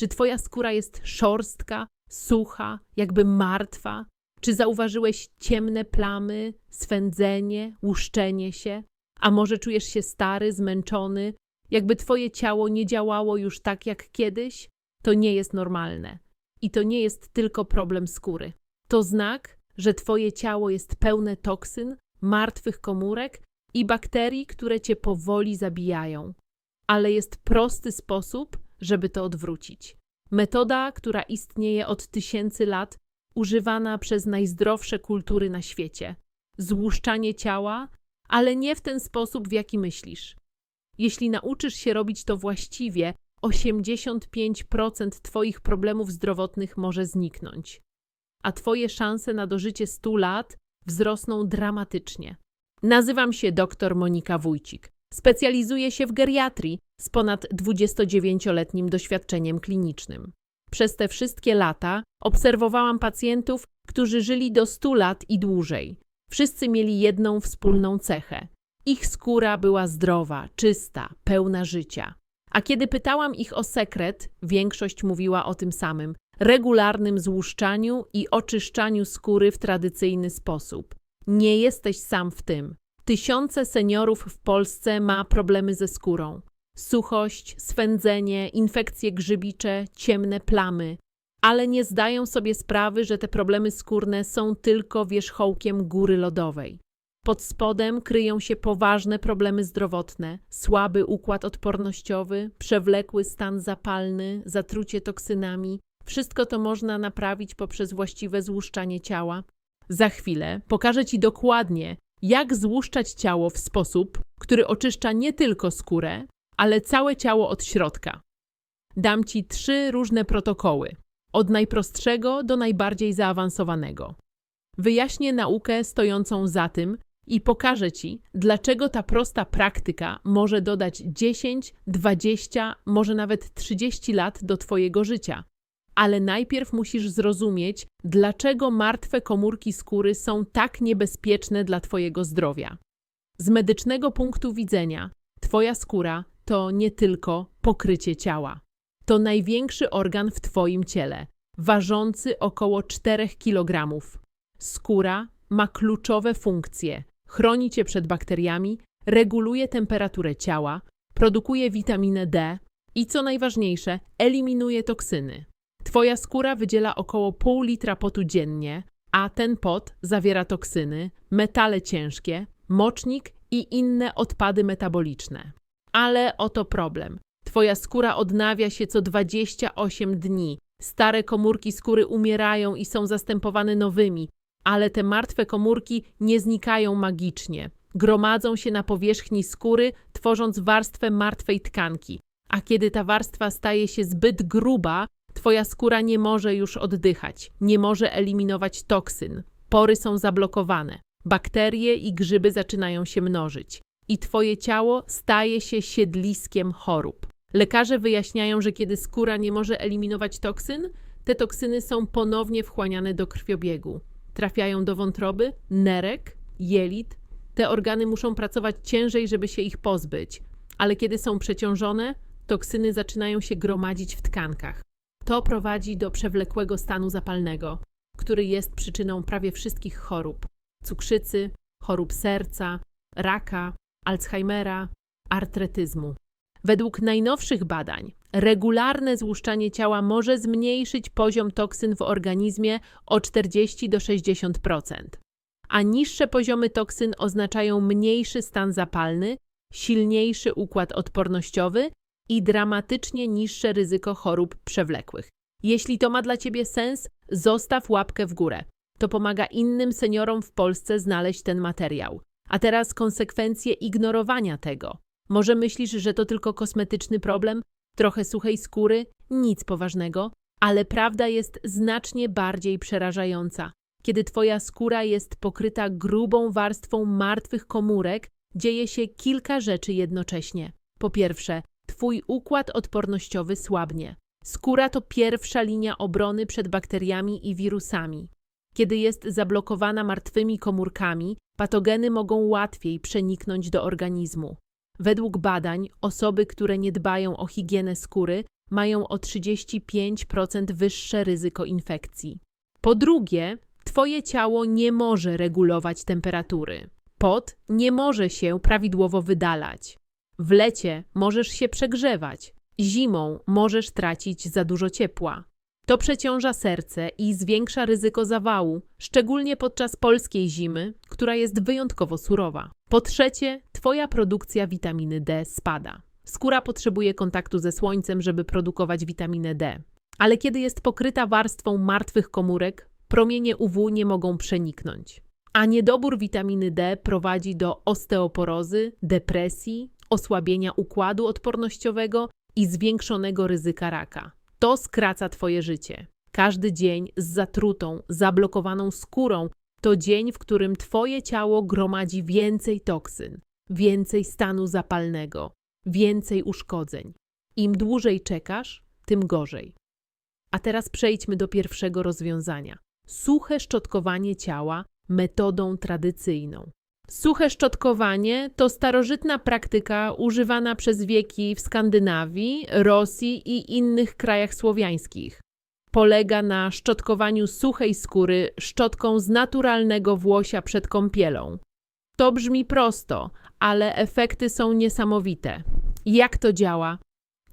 Czy twoja skóra jest szorstka, sucha, jakby martwa? Czy zauważyłeś ciemne plamy, swędzenie, łuszczenie się? A może czujesz się stary, zmęczony, jakby twoje ciało nie działało już tak jak kiedyś? To nie jest normalne. I to nie jest tylko problem skóry. To znak, że twoje ciało jest pełne toksyn, martwych komórek i bakterii, które cię powoli zabijają. Ale jest prosty sposób, żeby to odwrócić. Metoda, która istnieje od tysięcy lat, używana przez najzdrowsze kultury na świecie. Złuszczanie ciała, ale nie w ten sposób, w jaki myślisz. Jeśli nauczysz się robić to właściwie, 85% Twoich problemów zdrowotnych może zniknąć, a Twoje szanse na dożycie 100 lat wzrosną dramatycznie. Nazywam się dr Monika Wójcik. Specjalizuję się w geriatrii z ponad 29-letnim doświadczeniem klinicznym. Przez te wszystkie lata obserwowałam pacjentów, którzy żyli do 100 lat i dłużej. Wszyscy mieli jedną wspólną cechę. Ich skóra była zdrowa, czysta, pełna życia. A kiedy pytałam ich o sekret, większość mówiła o tym samym regularnym złuszczaniu i oczyszczaniu skóry w tradycyjny sposób. Nie jesteś sam w tym. Tysiące seniorów w Polsce ma problemy ze skórą. Suchość, swędzenie, infekcje grzybicze, ciemne plamy. Ale nie zdają sobie sprawy, że te problemy skórne są tylko wierzchołkiem góry lodowej. Pod spodem kryją się poważne problemy zdrowotne, słaby układ odpornościowy, przewlekły stan zapalny, zatrucie toksynami. Wszystko to można naprawić poprzez właściwe złuszczanie ciała. Za chwilę pokażę Ci dokładnie, jak złuszczać ciało w sposób, który oczyszcza nie tylko skórę, ale całe ciało od środka. Dam Ci trzy różne protokoły, od najprostszego do najbardziej zaawansowanego. Wyjaśnię naukę stojącą za tym i pokażę Ci, dlaczego ta prosta praktyka może dodać 10, 20, może nawet 30 lat do Twojego życia. Ale najpierw musisz zrozumieć, dlaczego martwe komórki skóry są tak niebezpieczne dla Twojego zdrowia. Z medycznego punktu widzenia, Twoja skóra to nie tylko pokrycie ciała. To największy organ w Twoim ciele, ważący około 4 kg. Skóra ma kluczowe funkcje. Chroni cię przed bakteriami, reguluje temperaturę ciała, produkuje witaminę D i co najważniejsze, eliminuje toksyny. Twoja skóra wydziela około pół litra potu dziennie, a ten pot zawiera toksyny, metale ciężkie, mocznik i inne odpady metaboliczne. Ale oto problem. Twoja skóra odnawia się co 28 dni. Stare komórki skóry umierają i są zastępowane nowymi, ale te martwe komórki nie znikają magicznie. Gromadzą się na powierzchni skóry, tworząc warstwę martwej tkanki. A kiedy ta warstwa staje się zbyt gruba, twoja skóra nie może już oddychać, nie może eliminować toksyn. Pory są zablokowane. Bakterie i grzyby zaczynają się mnożyć. I twoje ciało staje się siedliskiem chorób. Lekarze wyjaśniają, że kiedy skóra nie może eliminować toksyn, te toksyny są ponownie wchłaniane do krwiobiegu trafiają do wątroby, nerek, jelit. Te organy muszą pracować ciężej, żeby się ich pozbyć, ale kiedy są przeciążone, toksyny zaczynają się gromadzić w tkankach. To prowadzi do przewlekłego stanu zapalnego, który jest przyczyną prawie wszystkich chorób: cukrzycy, chorób serca, raka, Alzheimera, artretyzmu. Według najnowszych badań, regularne złuszczanie ciała może zmniejszyć poziom toksyn w organizmie o 40 do 60%, a niższe poziomy toksyn oznaczają mniejszy stan zapalny, silniejszy układ odpornościowy i dramatycznie niższe ryzyko chorób przewlekłych. Jeśli to ma dla Ciebie sens, zostaw łapkę w górę. To pomaga innym seniorom w Polsce znaleźć ten materiał. A teraz konsekwencje ignorowania tego. Może myślisz, że to tylko kosmetyczny problem, trochę suchej skóry, nic poważnego, ale prawda jest znacznie bardziej przerażająca. Kiedy twoja skóra jest pokryta grubą warstwą martwych komórek, dzieje się kilka rzeczy jednocześnie. Po pierwsze, twój układ odpornościowy słabnie. Skóra to pierwsza linia obrony przed bakteriami i wirusami. Kiedy jest zablokowana martwymi komórkami, patogeny mogą łatwiej przeniknąć do organizmu. Według badań osoby, które nie dbają o higienę skóry, mają o 35% wyższe ryzyko infekcji. Po drugie, Twoje ciało nie może regulować temperatury. Pot nie może się prawidłowo wydalać. W lecie możesz się przegrzewać, zimą możesz tracić za dużo ciepła. To przeciąża serce i zwiększa ryzyko zawału, szczególnie podczas polskiej zimy, która jest wyjątkowo surowa. Po trzecie, Twoja produkcja witaminy D spada. Skóra potrzebuje kontaktu ze słońcem, żeby produkować witaminę D. Ale kiedy jest pokryta warstwą martwych komórek, promienie UW nie mogą przeniknąć. A niedobór witaminy D prowadzi do osteoporozy, depresji, osłabienia układu odpornościowego i zwiększonego ryzyka raka. To skraca Twoje życie. Każdy dzień z zatrutą, zablokowaną skórą to dzień, w którym Twoje ciało gromadzi więcej toksyn, więcej stanu zapalnego, więcej uszkodzeń. Im dłużej czekasz, tym gorzej. A teraz przejdźmy do pierwszego rozwiązania. Suche szczotkowanie ciała metodą tradycyjną. Suche szczotkowanie to starożytna praktyka używana przez wieki w Skandynawii, Rosji i innych krajach słowiańskich. Polega na szczotkowaniu suchej skóry szczotką z naturalnego włosia przed kąpielą. To brzmi prosto, ale efekty są niesamowite. Jak to działa?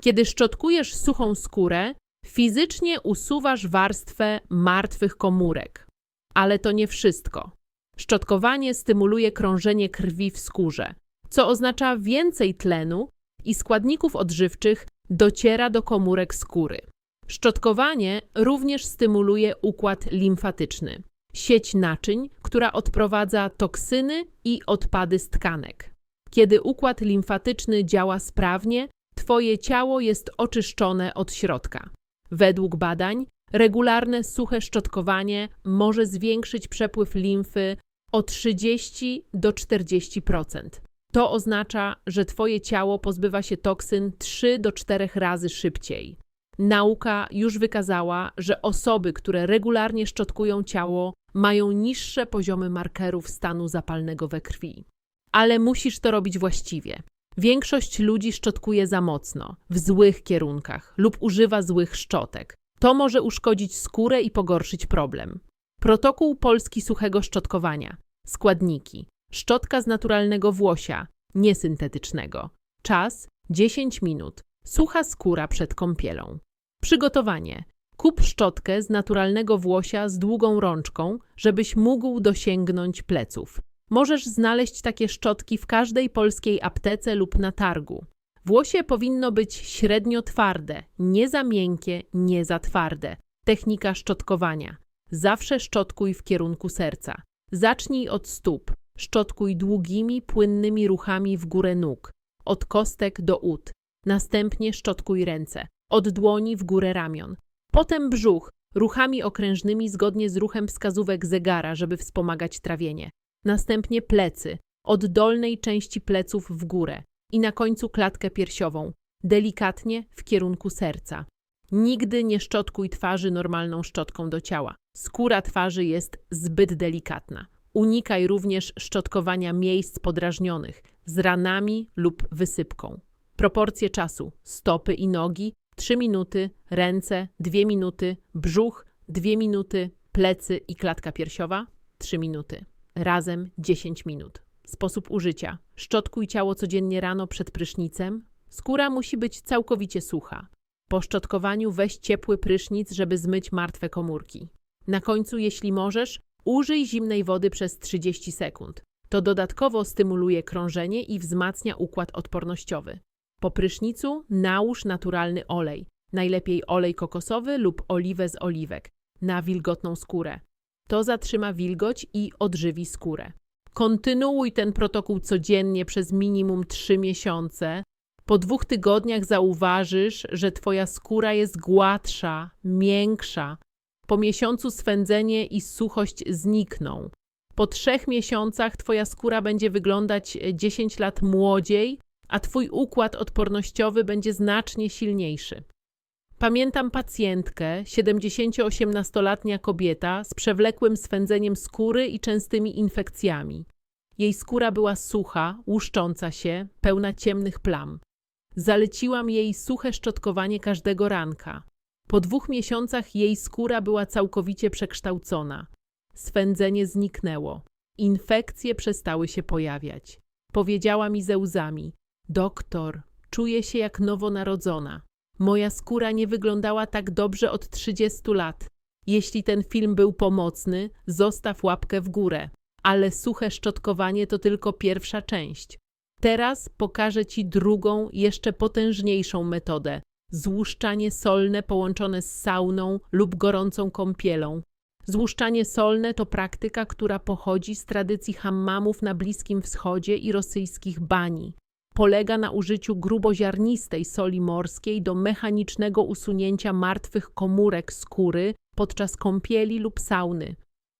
Kiedy szczotkujesz suchą skórę, fizycznie usuwasz warstwę martwych komórek. Ale to nie wszystko. Szczotkowanie stymuluje krążenie krwi w skórze, co oznacza więcej tlenu i składników odżywczych dociera do komórek skóry. Szczotkowanie również stymuluje układ limfatyczny, sieć naczyń, która odprowadza toksyny i odpady z tkanek. Kiedy układ limfatyczny działa sprawnie, Twoje ciało jest oczyszczone od środka. Według badań, regularne suche szczotkowanie może zwiększyć przepływ limfy o 30 do 40%. To oznacza, że Twoje ciało pozbywa się toksyn 3 do 4 razy szybciej. Nauka już wykazała, że osoby, które regularnie szczotkują ciało, mają niższe poziomy markerów stanu zapalnego we krwi. Ale musisz to robić właściwie. Większość ludzi szczotkuje za mocno, w złych kierunkach lub używa złych szczotek. To może uszkodzić skórę i pogorszyć problem. Protokół polski suchego szczotkowania. Składniki. Szczotka z naturalnego włosia, niesyntetycznego. Czas 10 minut. Sucha skóra przed kąpielą. Przygotowanie. Kup szczotkę z naturalnego włosia z długą rączką, żebyś mógł dosięgnąć pleców. Możesz znaleźć takie szczotki w każdej polskiej aptece lub na targu. Włosie powinno być średnio twarde, nie za miękkie, nie za twarde. Technika szczotkowania. Zawsze szczotkuj w kierunku serca. Zacznij od stóp. Szczotkuj długimi, płynnymi ruchami w górę nóg, od kostek do ud. Następnie szczotkuj ręce, od dłoni w górę ramion. Potem brzuch, ruchami okrężnymi zgodnie z ruchem wskazówek zegara, żeby wspomagać trawienie. Następnie plecy, od dolnej części pleców w górę i na końcu klatkę piersiową, delikatnie w kierunku serca. Nigdy nie szczotkuj twarzy normalną szczotką do ciała. Skóra twarzy jest zbyt delikatna. Unikaj również szczotkowania miejsc podrażnionych z ranami lub wysypką. Proporcje czasu: stopy i nogi 3 minuty, ręce 2 minuty, brzuch 2 minuty, plecy i klatka piersiowa 3 minuty. Razem 10 minut. Sposób użycia: szczotkuj ciało codziennie rano przed prysznicem. Skóra musi być całkowicie sucha. Po szczotkowaniu weź ciepły prysznic, żeby zmyć martwe komórki. Na końcu, jeśli możesz, użyj zimnej wody przez 30 sekund. To dodatkowo stymuluje krążenie i wzmacnia układ odpornościowy. Po prysznicu nałóż naturalny olej, najlepiej olej kokosowy lub oliwę z oliwek, na wilgotną skórę. To zatrzyma wilgoć i odżywi skórę. Kontynuuj ten protokół codziennie przez minimum 3 miesiące. Po dwóch tygodniach zauważysz, że Twoja skóra jest gładsza, miększa. Po miesiącu swędzenie i suchość znikną. Po trzech miesiącach Twoja skóra będzie wyglądać 10 lat młodziej, a Twój układ odpornościowy będzie znacznie silniejszy. Pamiętam pacjentkę, 78-letnia kobieta z przewlekłym swędzeniem skóry i częstymi infekcjami. Jej skóra była sucha, łuszcząca się, pełna ciemnych plam. Zaleciłam jej suche szczotkowanie każdego ranka. Po dwóch miesiącach jej skóra była całkowicie przekształcona. Swędzenie zniknęło. Infekcje przestały się pojawiać. Powiedziała mi ze łzami: Doktor, czuję się jak nowonarodzona. Moja skóra nie wyglądała tak dobrze od 30 lat. Jeśli ten film był pomocny, zostaw łapkę w górę. Ale suche szczotkowanie to tylko pierwsza część. Teraz pokażę Ci drugą, jeszcze potężniejszą metodę. Złuszczanie solne połączone z sauną lub gorącą kąpielą. Złuszczanie solne to praktyka, która pochodzi z tradycji hammamów na Bliskim Wschodzie i rosyjskich bani. Polega na użyciu gruboziarnistej soli morskiej do mechanicznego usunięcia martwych komórek skóry podczas kąpieli lub sauny.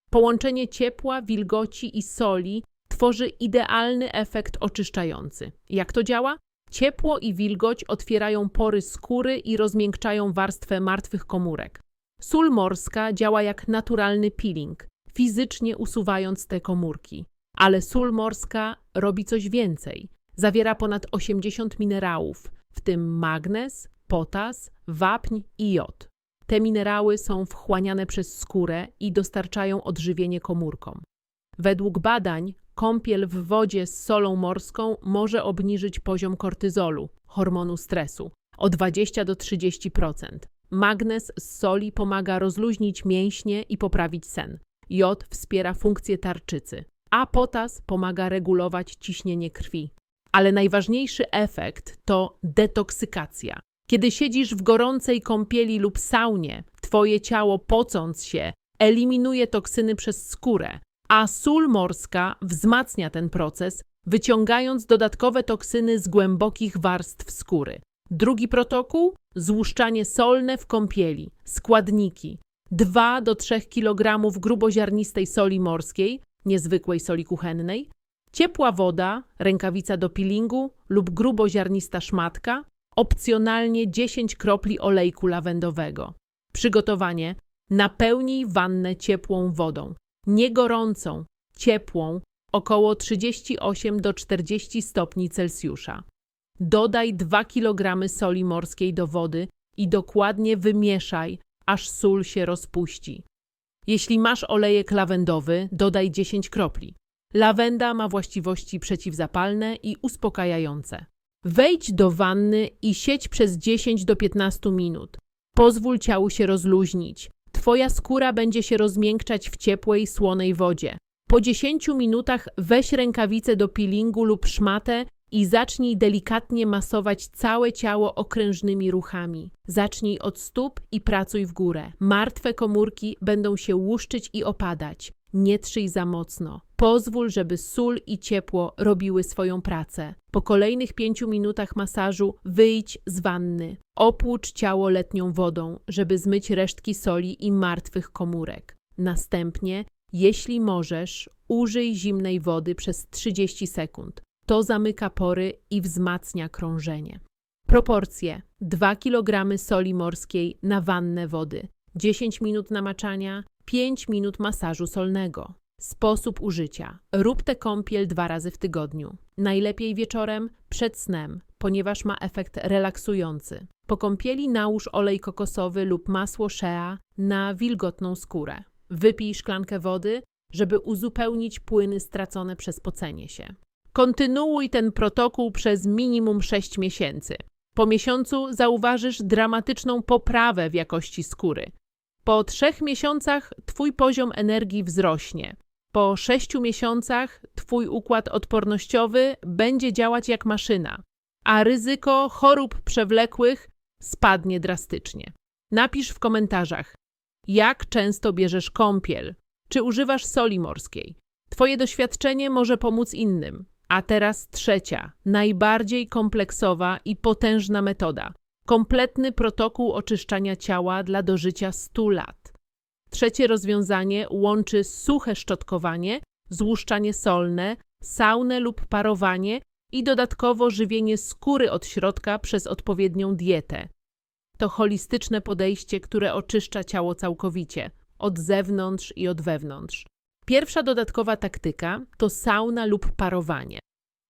Połączenie ciepła, wilgoci i soli tworzy idealny efekt oczyszczający. Jak to działa? Ciepło i wilgoć otwierają pory skóry i rozmiękczają warstwę martwych komórek. Sól morska działa jak naturalny peeling, fizycznie usuwając te komórki. Ale sól morska robi coś więcej. Zawiera ponad 80 minerałów, w tym magnez, potas, wapń i jod. Te minerały są wchłaniane przez skórę i dostarczają odżywienie komórkom. Według badań kąpiel w wodzie z solą morską może obniżyć poziom kortyzolu, hormonu stresu, o 20 do 30%. Magnez z soli pomaga rozluźnić mięśnie i poprawić sen. Jod wspiera funkcję tarczycy, a potas pomaga regulować ciśnienie krwi. Ale najważniejszy efekt to detoksykacja. Kiedy siedzisz w gorącej kąpieli lub saunie, twoje ciało pocąc się eliminuje toksyny przez skórę, a sól morska wzmacnia ten proces, wyciągając dodatkowe toksyny z głębokich warstw skóry. Drugi protokół złuszczanie solne w kąpieli. Składniki: 2 do 3 kg gruboziarnistej soli morskiej, niezwykłej soli kuchennej, ciepła woda, rękawica do peelingu lub gruboziarnista szmatka, opcjonalnie 10 kropli olejku lawendowego. Przygotowanie: napełnij wannę ciepłą wodą, nie gorącą, ciepłą, około 38 do 40 stopni Celsjusza. Dodaj 2 kg soli morskiej do wody i dokładnie wymieszaj, aż sól się rozpuści. Jeśli masz olejek lawendowy, dodaj 10 kropli. Lawenda ma właściwości przeciwzapalne i uspokajające. Wejdź do wanny i siedź przez 10 do 15 minut. Pozwól ciału się rozluźnić. Twoja skóra będzie się rozmiękczać w ciepłej, słonej wodzie. Po 10 minutach weź rękawicę do peelingu lub szmatę i zacznij delikatnie masować całe ciało okrężnymi ruchami. Zacznij od stóp i pracuj w górę. Martwe komórki będą się łuszczyć i opadać. Nie trzyj za mocno. Pozwól, żeby sól i ciepło robiły swoją pracę. Po kolejnych pięciu minutach masażu wyjdź z wanny. Opłucz ciało letnią wodą, żeby zmyć resztki soli i martwych komórek. Następnie, jeśli możesz, użyj zimnej wody przez 30 sekund. To zamyka pory i wzmacnia krążenie. Proporcje: 2 kg soli morskiej na wannę wody, 10 minut namaczania, 5 minut masażu solnego. Sposób użycia: rób tę kąpiel dwa razy w tygodniu. Najlepiej wieczorem przed snem, ponieważ ma efekt relaksujący. Po kąpieli nałóż olej kokosowy lub masło shea na wilgotną skórę. Wypij szklankę wody, żeby uzupełnić płyny stracone przez pocenie się. Kontynuuj ten protokół przez minimum 6 miesięcy. Po miesiącu zauważysz dramatyczną poprawę w jakości skóry. Po trzech miesiącach Twój poziom energii wzrośnie. Po sześciu miesiącach Twój układ odpornościowy będzie działać jak maszyna, a ryzyko chorób przewlekłych spadnie drastycznie. Napisz w komentarzach, jak często bierzesz kąpiel, czy używasz soli morskiej. Twoje doświadczenie może pomóc innym. A teraz trzecia, najbardziej kompleksowa i potężna metoda kompletny protokół oczyszczania ciała dla dożycia 100 lat. Trzecie rozwiązanie łączy suche szczotkowanie, złuszczanie solne, saunę lub parowanie i dodatkowo żywienie skóry od środka przez odpowiednią dietę. To holistyczne podejście, które oczyszcza ciało całkowicie, od zewnątrz i od wewnątrz. Pierwsza dodatkowa taktyka to sauna lub parowanie.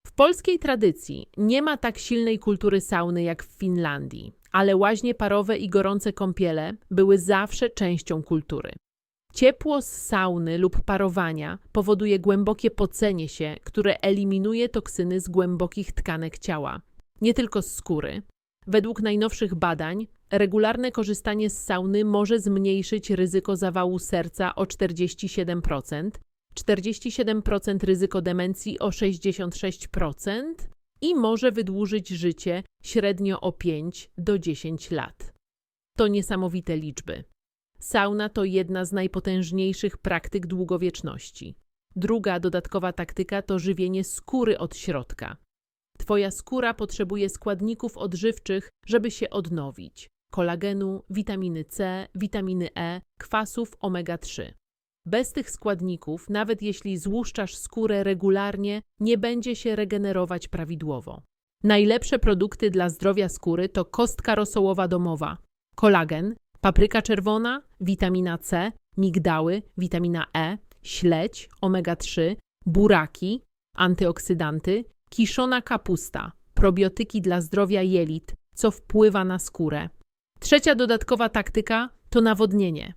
W polskiej tradycji nie ma tak silnej kultury sauny jak w Finlandii, ale łaźnie parowe i gorące kąpiele były zawsze częścią kultury. Ciepło z sauny lub parowania powoduje głębokie pocenie się, które eliminuje toksyny z głębokich tkanek ciała, nie tylko z skóry. Według najnowszych badań, regularne korzystanie z sauny może zmniejszyć ryzyko zawału serca o 47%, 47% ryzyko demencji o 66% i może wydłużyć życie średnio o 5 do 10 lat. To niesamowite liczby. Sauna to jedna z najpotężniejszych praktyk długowieczności. Druga dodatkowa taktyka to żywienie skóry od środka. Twoja skóra potrzebuje składników odżywczych, żeby się odnowić: kolagenu, witaminy C, witaminy E, kwasów omega-3. Bez tych składników, nawet jeśli złuszczasz skórę regularnie, nie będzie się regenerować prawidłowo. Najlepsze produkty dla zdrowia skóry to kostka rosołowa domowa, kolagen, papryka czerwona, witamina C, migdały, witamina E, śledź, omega-3, buraki, antyoksydanty, kiszona kapusta, probiotyki dla zdrowia jelit, co wpływa na skórę. Trzecia dodatkowa taktyka to nawodnienie.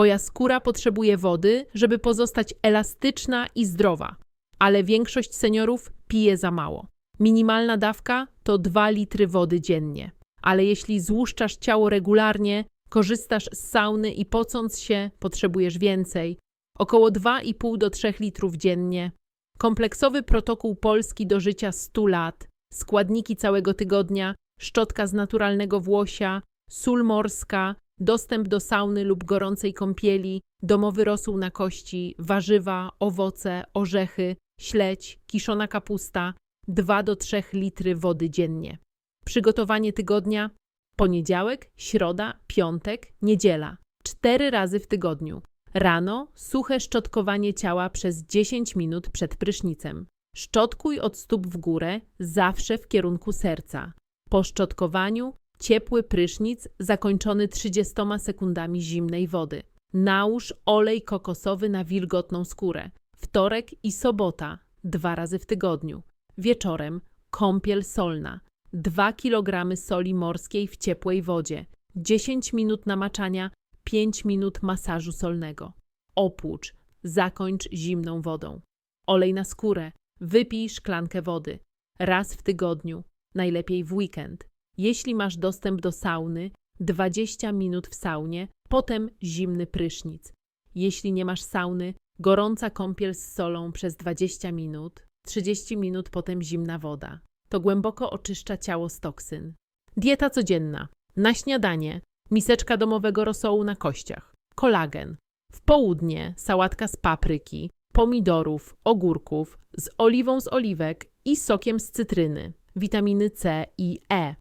Twoja skóra potrzebuje wody, żeby pozostać elastyczna i zdrowa, ale większość seniorów pije za mało. Minimalna dawka to 2 litry wody dziennie. Ale jeśli złuszczasz ciało regularnie, korzystasz z sauny i pocąc się, potrzebujesz więcej. Około 2,5 do 3 litrów dziennie. Kompleksowy protokół polski do życia 100 lat, składniki całego tygodnia, szczotka z naturalnego włosia, sól morska, dostęp do sauny lub gorącej kąpieli, domowy rosół na kości, warzywa, owoce, orzechy, śledź, kiszona kapusta, 2 do 3 litry wody dziennie. Przygotowanie tygodnia poniedziałek, środa, piątek, niedziela. Cztery razy w tygodniu. Rano suche szczotkowanie ciała przez 10 minut przed prysznicem. Szczotkuj od stóp w górę, zawsze w kierunku serca. Po szczotkowaniu ciepły prysznic zakończony 30 sekundami zimnej wody. Nałóż olej kokosowy na wilgotną skórę. Wtorek i sobota, dwa razy w tygodniu. Wieczorem kąpiel solna. 2 kg soli morskiej w ciepłej wodzie. 10 minut namaczania, 5 minut masażu solnego. Opłucz, zakończ zimną wodą. Olej na skórę, wypij szklankę wody. Raz w tygodniu, najlepiej w weekend. Jeśli masz dostęp do sauny, 20 minut w saunie, potem zimny prysznic. Jeśli nie masz sauny, gorąca kąpiel z solą przez 20 minut, 30 minut potem zimna woda. To głęboko oczyszcza ciało z toksyn. Dieta codzienna. Na śniadanie miseczka domowego rosołu na kościach, kolagen. W południe sałatka z papryki, pomidorów, ogórków, z oliwą z oliwek i sokiem z cytryny, witaminy C i E.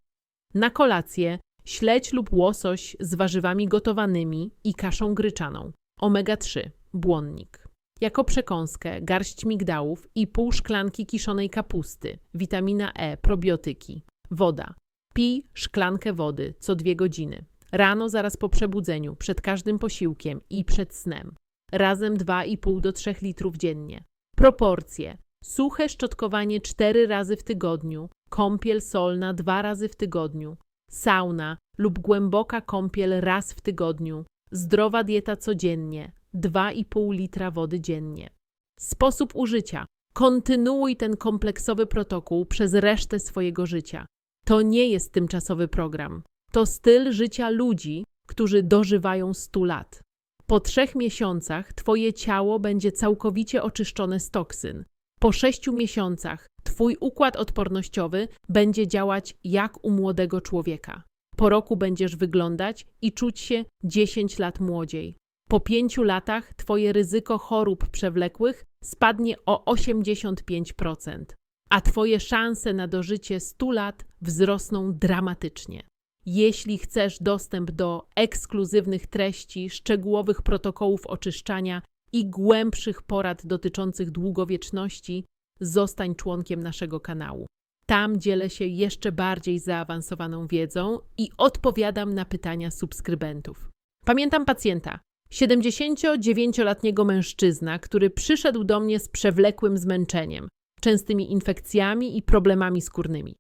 Na kolację śledź lub łosoś z warzywami gotowanymi i kaszą gryczaną. Omega-3, błonnik. Jako przekąskę garść migdałów i pół szklanki kiszonej kapusty, witamina E, probiotyki. Woda. Pij szklankę wody co dwie godziny. Rano zaraz po przebudzeniu, przed każdym posiłkiem i przed snem. Razem 2,5 do 3 litrów dziennie. Proporcje. Suche szczotkowanie 4 razy w tygodniu, kąpiel solna 2 razy w tygodniu, sauna lub głęboka kąpiel raz w tygodniu, zdrowa dieta codziennie, 2,5 litra wody dziennie. Sposób użycia. Kontynuuj ten kompleksowy protokół przez resztę swojego życia. To nie jest tymczasowy program. To styl życia ludzi, którzy dożywają 100 lat. Po trzech miesiącach Twoje ciało będzie całkowicie oczyszczone z toksyn. Po sześciu miesiącach Twój układ odpornościowy będzie działać jak u młodego człowieka. Po roku będziesz wyglądać i czuć się 10 lat młodziej. Po pięciu latach Twoje ryzyko chorób przewlekłych spadnie o 85%, a Twoje szanse na dożycie 100 lat wzrosną dramatycznie. Jeśli chcesz dostęp do ekskluzywnych treści, szczegółowych protokołów oczyszczania i głębszych porad dotyczących długowieczności, zostań członkiem naszego kanału. Tam dzielę się jeszcze bardziej zaawansowaną wiedzą i odpowiadam na pytania subskrybentów. Pamiętam pacjenta, 79-letniego mężczyzna, który przyszedł do mnie z przewlekłym zmęczeniem. częstymi infekcjami i problemami skórnymi.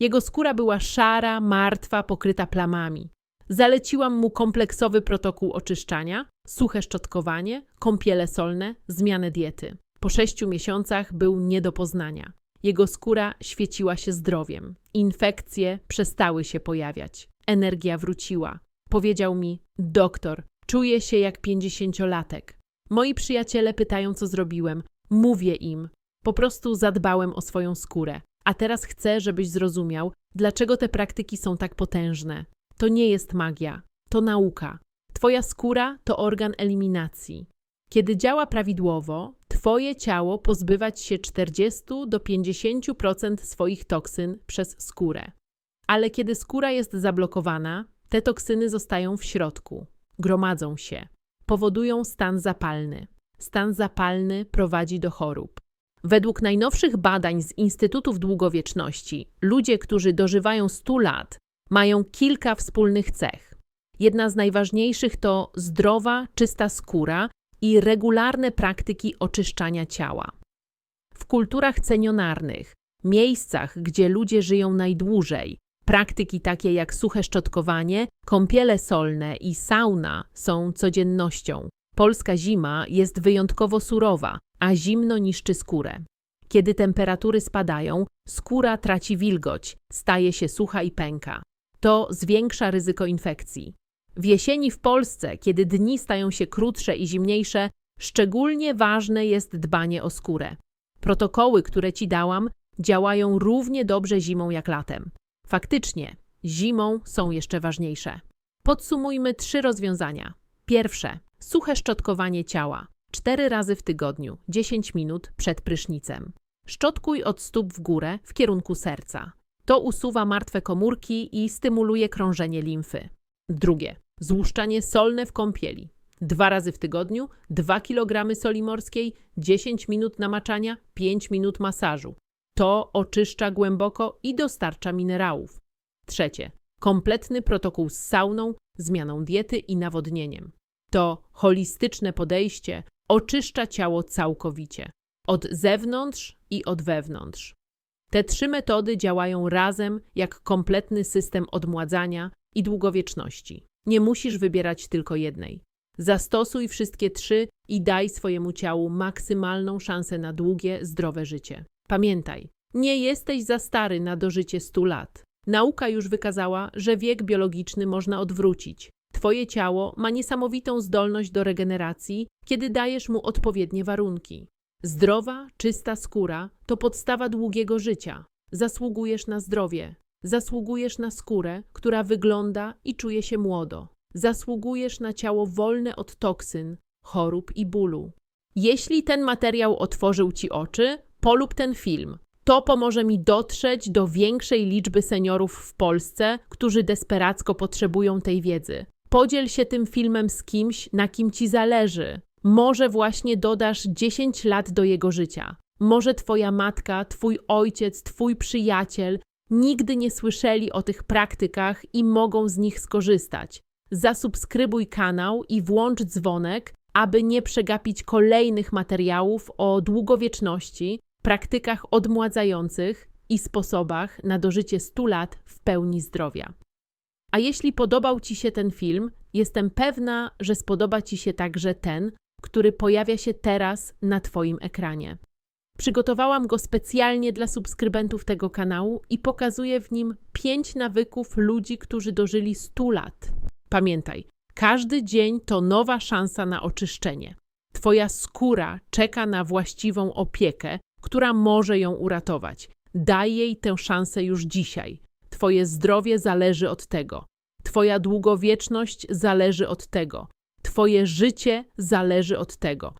Jego skóra była szara, martwa, pokryta plamami. Zaleciłam mu kompleksowy protokół oczyszczania, suche szczotkowanie, kąpiele solne, zmianę diety. Po sześciu miesiącach był nie do poznania. Jego skóra świeciła się zdrowiem. Infekcje przestały się pojawiać. Energia wróciła. Powiedział mi: Doktor, czuję się jak pięćdziesięciolatek. Moi przyjaciele pytają, co zrobiłem. Mówię im: Po prostu zadbałem o swoją skórę. A teraz chcę, żebyś zrozumiał, dlaczego te praktyki są tak potężne. To nie jest magia, to nauka. Twoja skóra to organ eliminacji. Kiedy działa prawidłowo, Twoje ciało pozbywać się 40 do 50% swoich toksyn przez skórę. Ale kiedy skóra jest zablokowana, te toksyny zostają w środku, gromadzą się, powodują stan zapalny. Stan zapalny prowadzi do chorób. Według najnowszych badań z Instytutów Długowieczności, ludzie, którzy dożywają 100 lat, mają kilka wspólnych cech. Jedna z najważniejszych to zdrowa, czysta skóra i regularne praktyki oczyszczania ciała. W kulturach cenionarnych, miejscach, gdzie ludzie żyją najdłużej, praktyki takie jak suche szczotkowanie, kąpiele solne i sauna są codziennością. Polska zima jest wyjątkowo surowa, a zimno niszczy skórę. Kiedy temperatury spadają, skóra traci wilgoć, staje się sucha i pęka. To zwiększa ryzyko infekcji. W jesieni w Polsce, kiedy dni stają się krótsze i zimniejsze, szczególnie ważne jest dbanie o skórę. Protokoły, które ci dałam, działają równie dobrze zimą jak latem. Faktycznie, zimą są jeszcze ważniejsze. Podsumujmy trzy rozwiązania. Pierwsze, suche szczotkowanie ciała. Cztery razy w tygodniu, 10 minut przed prysznicem. Szczotkuj od stóp w górę w kierunku serca. To usuwa martwe komórki i stymuluje krążenie limfy. Drugie, złuszczanie solne w kąpieli. Dwa razy w tygodniu, 2 kg soli morskiej, 10 minut namaczania, 5 minut masażu. To oczyszcza głęboko i dostarcza minerałów. Trzecie, kompletny protokół z sauną, zmianą diety i nawodnieniem. To holistyczne podejście oczyszcza ciało całkowicie, od zewnątrz i od wewnątrz. Te trzy metody działają razem jak kompletny system odmładzania i długowieczności. Nie musisz wybierać tylko jednej. Zastosuj wszystkie trzy i daj swojemu ciału maksymalną szansę na długie, zdrowe życie. Pamiętaj, nie jesteś za stary na dożycie 100 lat. Nauka już wykazała, że wiek biologiczny można odwrócić. Twoje ciało ma niesamowitą zdolność do regeneracji, kiedy dajesz mu odpowiednie warunki. Zdrowa, czysta skóra to podstawa długiego życia. Zasługujesz na zdrowie, zasługujesz na skórę, która wygląda i czuje się młodo. Zasługujesz na ciało wolne od toksyn, chorób i bólu. Jeśli ten materiał otworzył Ci oczy, polub ten film. To pomoże mi dotrzeć do większej liczby seniorów w Polsce, którzy desperacko potrzebują tej wiedzy. Podziel się tym filmem z kimś, na kim Ci zależy. Może właśnie dodasz 10 lat do jego życia. Może Twoja matka, Twój ojciec, Twój przyjaciel nigdy nie słyszeli o tych praktykach i mogą z nich skorzystać. Zasubskrybuj kanał i włącz dzwonek, aby nie przegapić kolejnych materiałów o długowieczności, praktykach odmładzających i sposobach na dożycie 100 lat w pełni zdrowia. A jeśli podobał Ci się ten film, jestem pewna, że spodoba Ci się także ten, który pojawia się teraz na Twoim ekranie. Przygotowałam go specjalnie dla subskrybentów tego kanału i pokazuję w nim pięć nawyków ludzi, którzy dożyli 100 lat. Pamiętaj, każdy dzień to nowa szansa na oczyszczenie. Twoja skóra czeka na właściwą opiekę, która może ją uratować. Daj jej tę szansę już dzisiaj. Twoje zdrowie zależy od tego. Twoja długowieczność zależy od tego. Twoje życie zależy od tego.